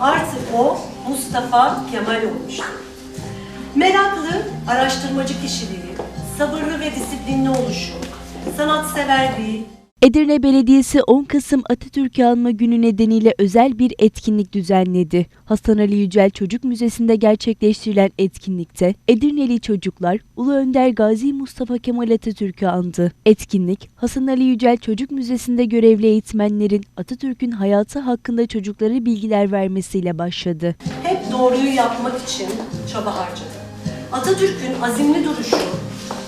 artık o Mustafa Kemal olmuştu. Meraklı, araştırmacı kişiliği, sabırlı ve disiplinli oluşu, sanatseverliği, Edirne Belediyesi 10 Kasım Atatürk'ü anma günü nedeniyle özel bir etkinlik düzenledi. Hasan Ali Yücel Çocuk Müzesi'nde gerçekleştirilen etkinlikte Edirneli çocuklar Ulu Önder Gazi Mustafa Kemal Atatürk'ü andı. Etkinlik Hasan Ali Yücel Çocuk Müzesi'nde görevli eğitmenlerin Atatürk'ün hayatı hakkında çocuklara bilgiler vermesiyle başladı. hep doğruyu yapmak için çaba harcadı. Atatürk'ün azimli duruşu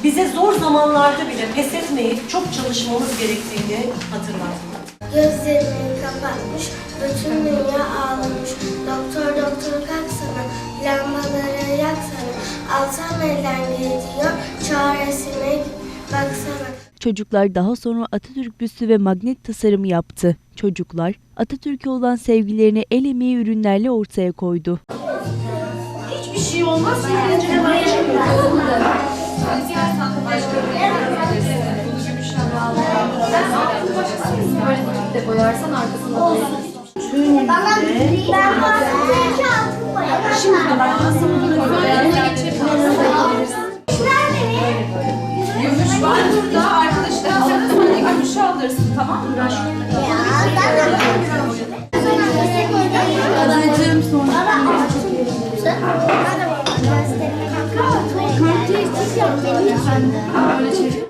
bize zor zamanlarda bile pes etmeyip çok çalışmamız gerektiğini hatırlattı. Gözlerini kapatmış, bütün dünya ağlamış. Doktor doktor kalksana, lambaları yaksana. Alzheimer'den gidiyor, çaresine baksana. Çocuklar daha sonra Atatürk büstü ve magnet tasarımı yaptı. Çocuklar Atatürk'e olan sevgilerini el emeği ürünlerle ortaya koydu. Böyle dikip de koyarsan arkasına koyarsan. Bana ben bazen altın boyarım. Şimdi Yanına geçebilirsin. Gümüş var burada. Arkadaşlar sen de sonra gümüş alırsın tamam mı? Adacığım sonra.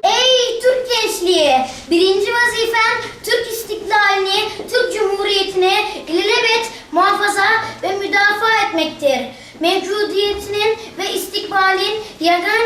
Ey Türk gençliği! Birinci vazifen Türk istiklalini, Türk Cumhuriyeti'ni ilelebet muhafaza ve müdafaa etmektir. Mevcudiyetinin ve istikbalin yegane